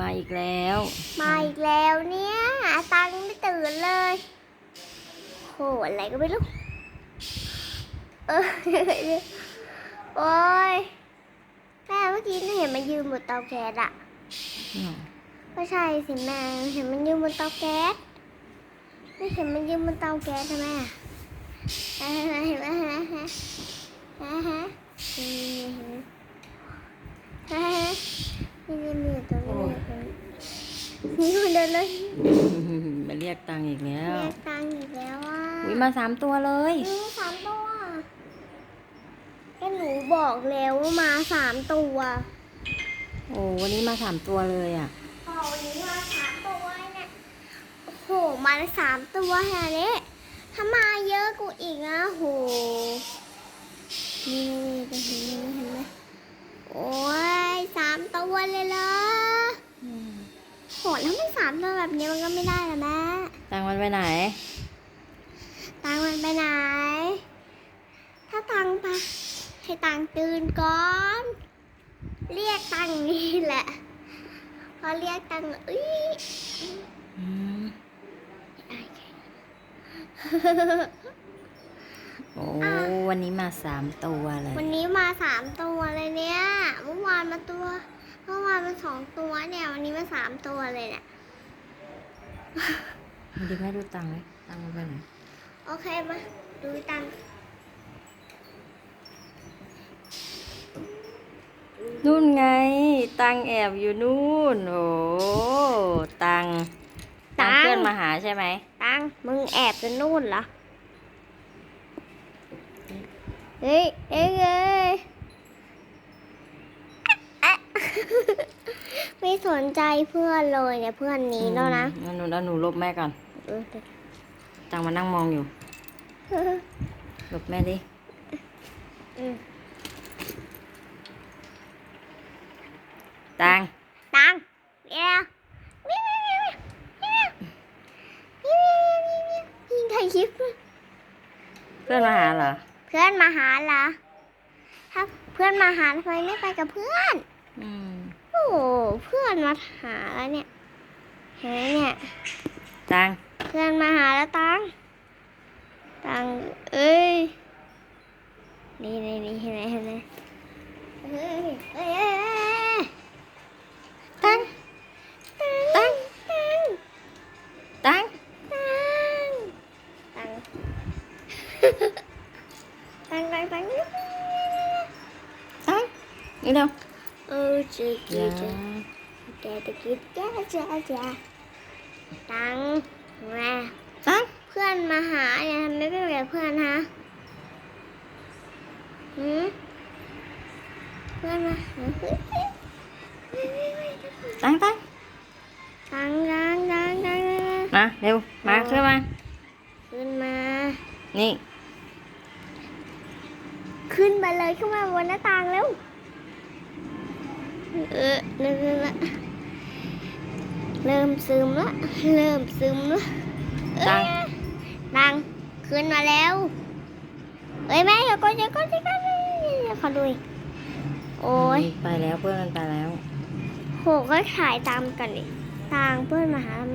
มาอีกแล้ว มาอีกแล้วเนี่ยตังไม่ตื่นเลยโหอะไรก็ไม่รู้เออโอ้ยแม่เมื่อกี้เห็นมันยืนบนเตาแก๊สอะอืมไม่ใช่สิแม่เห็นมันยืนบนเตาแก๊สไม่เห็นมันยืนบนเตาแก๊สใช่ไหมอะเห็นไหมเห็นไหมเห็นไหมเห็นไหมเห็นไหมนี่นี่มีอยู่ตรงนี้ มีคนเดินเลยมาเรียกตังค์อีกแล้วเรียกตังค์อีกแล้วอะวิมาสามตัวเลยหนูสามตัวก็หนูบอกแล้วว่ามาสามตัว โอ้วันนี้มาสามตัวเลยอะพอวันนี้มาสามตัวเนี่ยโอ้โหมาสามตัวแค่นี้ถ้ามาเยอะกูอีกนะโหนี่นี่เห็นไหมเห็นไหมโอ้ยสามตัวเลยเหร อโหแล้วมันสามตัวแบบนี้มันก็ไม่ได้ละแม่ตังค์มันไปไหน ตังมันไปไหน ถ้าตังไปให้ตังตื่นก่อน เรียกตังนี่แหละ พอเรียกตังอุ้ยอืมโอ้วันนี้มาสามตัวเลย วันนี้มาสามตัวเลยเนี่ย เมื่อวานมาตัว เมื่อวานมาสองตัวเนี่ยวันนี้มาสามตัวเลยเนี่ยมาดูแม่ดูตังค์ไหมตังค์มันไปไหนโอเคมาดูตังนู่นไง ตังค์แอบอยู่นู่น โอ้ตังค์ตังค์เพื่อนมาหาใช่ไหมตังมึงแอบจะนู่นเหรอเฮ้ยเอ้ยเอ้ยอะ ไม่สนใจเพื่อนเลยเนี่ยเพื่อนหนี้แล้วนะอืมงั้นหนูแล้วหนูลบแม่ก่อนเออตังค์มานั่งมองอยู่ลบแม่ดิอืมตังค์ตังเดี๋ยววิววิววิววิววิววิววิววิววิวยิงใครคลิปเพื่อนมาหาเหรอเพื่อนมาหาเหรอถ้าเพื่อนมาหาทำไมไม่ไปกับเพื่อน อืมโอ้โห เพื่อนมาหาแล้วเนี่ยเห็นไหมเนี่ย ตังค์เพื่อนมาหาแล้วตังตังเอ้ย นี่นี่นี่เห็นไหมเห็นไหมเฮ้ยเฮ้ยเฮ้ยเฮ้ยตังตังตังตังค์ตังตังตังตังตังตังค์นี่เร็ว เออจีจีอย่าจีแกตะกี้จ้าจ้าจ้าตังมาตังค์เพื่อนมาหาเนี่ยทำไมไม่ไปกับเพื่อนฮะหืมเพื่อนมาหาเฮ้ยเฮ้ยเฮ้ยเฮ้ยเฮ้ยตังค์ตังค์ตังตังตังตังตังมาเร็วมาขึ้นมาขึ้นมา นี่ ขึ้นมาเลยขึ้นมาบนหน้าต่างแล้ว เออเริ่มละเริ่มซึมละเริ่มซึมละเอ้ยตังตังขึ้นมาแล้วเอ้ยแม่อย่ากดอย่ากดอย่ากดอย่าขอดูอีกโอ้ยไปแล้วเพื่อนมันไปแล้วโหก็ถ่ายตามกันดิตางเพื่อนมาหา